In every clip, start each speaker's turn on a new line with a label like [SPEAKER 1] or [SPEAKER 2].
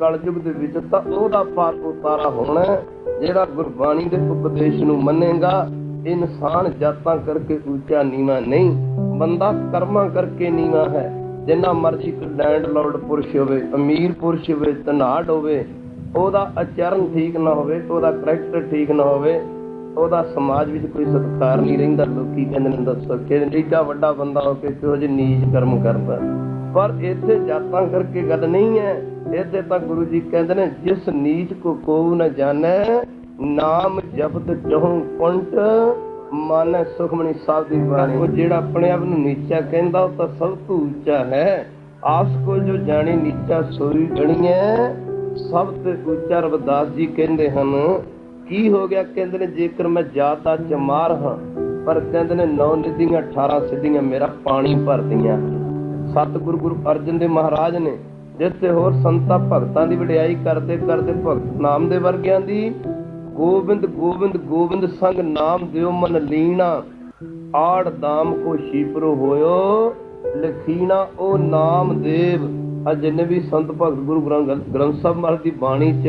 [SPEAKER 1] ਕਲਯੁਗ ਦੇ ਵਿੱਚ ਤਾਂ ਉਹਦਾ ਪਾਰ ਉਤਾਰਾ ਹੋਣਾ ਜਿਹੜਾ ਗੁਰਬਾਣੀ ਦੇ ਉਪਦੇਸ਼ ਨੂੰ ਮੰਨੇਗਾ। ਇਨਸਾਨ ਜਾਤਾਂ ਕਰਕੇ ਉੱਚਾ ਨੀਵਾ ਨਹੀਂ, ਬੰਦਾ ਕਰਮਾਂ ਕਰਕੇ ਨੀਵਾ ਹੈ। ਜਿੰਨਾ ਮਰਜ਼ੀ ਲੈਂਡ ਲਾਰਡ ਪੁਰਸ਼ ਹੋਵੇ, ਅਮੀਰ ਪੁਰਸ਼ ਹੋਵੇ, ਧਨਾੜ ਹੋਵੇ, ਉਹਦਾ ਆਚਰਣ ਠੀਕ ਨਾ ਹੋਵੇ, ਉਹਦਾ ਕਰੈਕਟਰ ਠੀਕ ਨਾ ਹੋਵੇ, ਉਹਦਾ ਸਮਾਜ ਵਿੱਚ ਕੋਈ ਸਤਿਕਾਰ ਨਹੀਂ ਰਹਿੰਦਾ। ਲੋਕੀ ਕਹਿੰਦੇ ਨੇ, ਦੱਸੋ ਕਿ ਏਡਾ ਵੱਡਾ ਬੰਦਾ ਹੋ ਕੇ ਕਿਹੋ ਜਿਹੇ ਨੀਚ ਕਰਮ ਕਰਦਾ? ਪਰ ਇੱਥੇ ਜਾਤਾਂ ਕਰਕੇ ਗੱਲ ਨਹੀਂ ਹੈ। ਇੱਥੇ ਤਾਂ ਗੁਰੂ ਜੀ ਕਹਿੰਦੇ ਨੇ, ਜਿਸ ਨੀਚ ਕੋ ਕੋਉ ਨ ਜਾਣੈ, ਨਾਮ ਜਪਤ ਚਹੁ ਪੁੰਟ ਮਨ ਸੁਖਮਣੀ ਸਾਹਿਬ ਦੀ ਬਾਣੀ। ਉਹ ਜਿਹੜਾ ਆਪਣੇ ਆਪ ਨੂੰ ਨੀਚਾ ਕਹਿੰਦਾ, ਉਹ ਤਾਂ ਸਭ ਤੋਂ ਉੱਚਾ ਹੈ। ਆਸ ਕੋ ਜੋ ਜਾਣੀ, ਨੀਚਾ ਸੋਈ ਗਣੀਐ ਸਭ ਤੋਂ ਉੱਚਾ ਰਵਿਦਾਸ ਜੀ ਕਹਿੰਦੇ ਹਨ, ਕੀ ਹੋ ਗਿਆ? ਕਹਿੰਦੇ ਨੇ, ਜੇਕਰ ਮੈਂ ਜਾਤਾ ਚਮਾਰ ਹਾਂ, ਪਰ ਕਹਿੰਦੇ ਨੇ, ਨੌ ਨਿਧੀਆਂ 18 ਸਿੱਧੀਆਂ ਮੇਰਾ ਪਾਣੀ ਭਰਦੀਆਂ। ਸਤਿਗੁਰੂ ਗੁਰੂ ਅਰਜਨ ਦੇਵ ਮਹਾਰਾਜ ਨੇ ਜਿੱਥੇ ਹੋਰ ਸੰਤਾਂ ਭਗਤਾਂ ਦੀ ਵਡਿਆਈ ਕਰਦੇ ਕਰਦੇ ਭਗਤ ਨਾਮ ਦੇ ਵਰਗਿਆਂ ਦੀ ਗੋਬਿੰਦ ਗੋਬਿੰਦ ਗੋਬਿੰਦ ਸੰਗ ਨਾਮ ਦਿਓ ਮਨ ਲੀਣਾ, ਆੜ ਦਾਮ ਕੋ ਸ਼ੀਪਰੋ ਹੋਇਓ, ਲਖੀਣਾ ਉਹ ਨਾਮ ਦੇਵ। ਜਿੰਨੇ ਵੀ ਸੰਤ ਭਗਤ ਗੁਰੂ ਗ੍ਰੰਥ ਗ੍ਰੰਥ ਸਾਹਿਬ ਮਹਾਰਾਜ ਦੀ ਬਾਣੀ 'ਚ,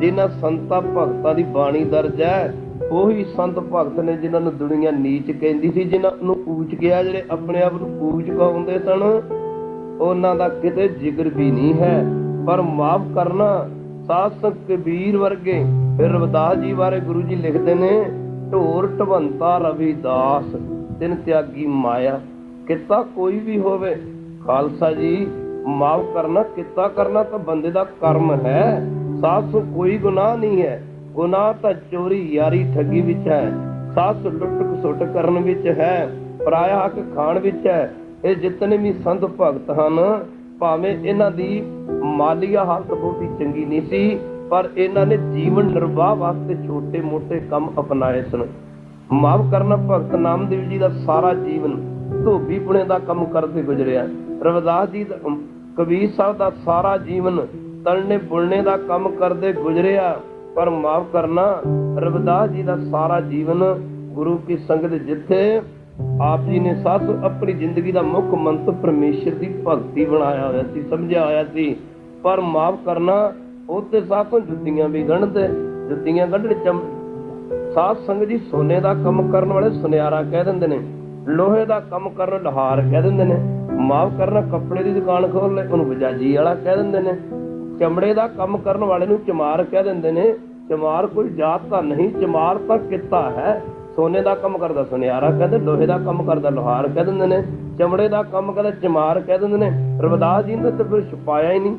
[SPEAKER 1] ਜਿਨ੍ਹਾਂ ਸੰਤਾਂ ਭਗਤਾਂ ਦੀ ਬਾਣੀ ਦਰਜ ਹੈ ਉਹੀ ਸੰਤ ਭਗਤ ਨੇ ਜਿਨ੍ਹਾਂ ਨੂੰ ਦੁਨੀਆ ਨੀਚ ਕਹਿੰਦੀ ਸੀ, ਜਿਨ੍ਹਾਂ ਨੂੰ ਊਚ ਕਿਹਾ, ਜਿਹੜੇ ਆਪਣੇ ਆਪ ਨੂੰ ਊਚ ਕਹਾਉਂਦੇ ਸਨ, ਉਹਨਾਂ ਦਾ ਕਿਤੇ ਜ਼ਿਕਰ ਵੀ ਨਹੀਂ ਹੈ। ਪਰ ਮਾਫ ਕਰਨਾ ਸਾਧ ਸੰਤ ਕਬੀਰ ਵਰਗੇ ਫਿਰ ਰਵਿਦਾਸ ਜੀ ਬਾਰੇ ਗੁਰੂ ਜੀ ਲਿਖਦੇ ਨੇ, ਢੋਰ ਢਵੰਤਾ ਰਵਿਦਾਸ, ਤਿਨ ਤਿਆਗੀ ਮਾਇਆ, ਕਿੱਤਾ ਕੋਈ ਵੀ ਹੋਵੇ। ਖਾਲਸਾ ਜੀ, ਮਾਫ ਕਰਨਾ, ਕਿੱਤਾ ਕਰਨਾ ਤਾਂ ਬੰਦੇ ਦਾ ਕਰਮ ਹੈ ਸਾਧ ਸੋ ਕੋਈ ਗੁਨਾਹ ਨਹੀਂ ਹੈ। ਗੁਨਾਹ ਤਾਂ ਚੋਰੀ ਯਾਰੀ ਠੱਗੀ ਵਿੱਚ ਹੈ ਸਾਧ ਲੁੱਟ ਖਸੁੱਟ ਕਰਨ ਵਿੱਚ ਹੈ, ਪਰਾਇਆ ਹੱਕ ਖਾਣ ਵਿੱਚ ਹੈ, ਇਹ ਜਿਤਨੇ ਵੀ ਸੰਤ ਭਗਤ ਹਨ, ਭਾਵੇਂ ਇਹਨਾਂ ਦੀ ਮਾਲੀਆ ਹਾਲਤ ਬਹੁਤੀ ਚੰਗੀ ਨਹੀਂ ਸੀ, ਪਰ ਇਹਨਾਂ ਨੇ ਜੀਵਨ ਨਿਰਵਾਹ ਵਾਸਤੇ ਛੋਟੇ-ਮੋਟੇ ਕੰਮ ਅਪਣਾਏ ਸਨ। ਮਾਫ ਕਰਨਾ, ਭਗਤ ਨਾਮਦੇਵ ਜੀ ਦਾ ਸਾਰਾ ਜੀਵਨ ਧੋਬੀ ਪੁਣੇ ਦਾ ਕੰਮ ਕਰਦੇ ਗੁਜ਼ਰਿਆ। ਰਵਿਦਾਸ ਜੀ ਦਾ ਕਬੀਰ ਸਾਹਿਬ ਦਾ ਸਾਰਾ ਜੀਵਨ ਤਲਨੇ ਬੁਲਨੇ ਦਾ ਕੰਮ ਕਰਦੇ ਗੁਜ਼ਰਿਆ। ਪਰ ਮਾਫ ਕਰਨਾ, ਰਵਿਦਾਸ ਜੀ ਦਾ ਸਾਰਾ ਜੀਵਨ ਗੁਰੂ ਕੀ ਸੰਗਤ ਜਿੱਥੇ ਆਪ ਜੀ ਨੇ ਸਾਥ ਆਪਣੀ ਜ਼ਿੰਦਗੀ ਦਾ ਮੁੱਖ ਮੰਤਰ ਪਰਮੇਸ਼ਰ ਦੀ ਭਗਤੀ ਬਣਾਇਆ ਹੋਇਆ ਸੀ, ਸਮਝਿਆ ਹੋਇਆ ਸੀ। ਪਰ ਮਾਫ ਕਰਨਾ ਉਹਤੇ ਸਾਥੋਂ ਜੁੱਤੀਆਂ ਵੀ ਗਣਦੇ ਜੁੱਤੀਆਂ ਕੱਢਣ ਚਮ ਸਾਧ ਸੰਗਤ ਜੀ ਸੋਨੇ ਦਾ ਕੰਮ ਕਰਨ ਵਾਲੇ ਸੁਨਿਆਰਾ ਕਹਿ ਦਿੰਦੇ ਨੇ, ਲੋਹੇ ਦਾ ਕੰਮ ਕਰਨ ਲੋਹਾਰ ਕਹਿ ਦਿੰਦੇ ਨੇ, ਮਾਫ ਕਰਨਾ ਕੱਪੜੇ ਦੀ ਦੁਕਾਨ ਖੋਲ ਲੈ, ਉਹਨੂੰ ਬਜਾਜੀ ਵਾਲਾ ਕਹਿ ਦਿੰਦੇ ਨੇ। ਚਮੜੇ ਦਾ ਕੰਮ ਕਰਨ ਵਾਲੇ ਨੂੰ ਚਮਾਰ ਕਹਿ ਦਿੰਦੇ ਨੇ, ਚਮਾਰ ਕੋਈ ਜਾਤ ਤਾਂ ਨਹੀਂ, ਚਮਾਰ ਤਾਂ ਕਿੱਤਾ ਹੈ। ਸੋਨੇ ਦਾ ਕੰਮ ਕਰਦਾ ਸੁਨਿਆਰਾ ਕਹਿੰਦੇ ਲੋਹੇ ਦਾ ਕੰਮ ਕਰਦਾ ਲੋਹਾਰ ਕਹਿ ਦਿੰਦੇ ਨੇ, ਚਮੜੇ ਦਾ ਕੰਮ ਕਹਿੰਦਾ ਚਮਾਰ ਕਹਿ ਦਿੰਦੇ ਨੇ। ਰਵਿਦਾਸ ਜੀ ਨੇ ਤਾਂ ਫਿਰ ਛੁਪਾਇਆ ਹੀ ਨਹੀਂ।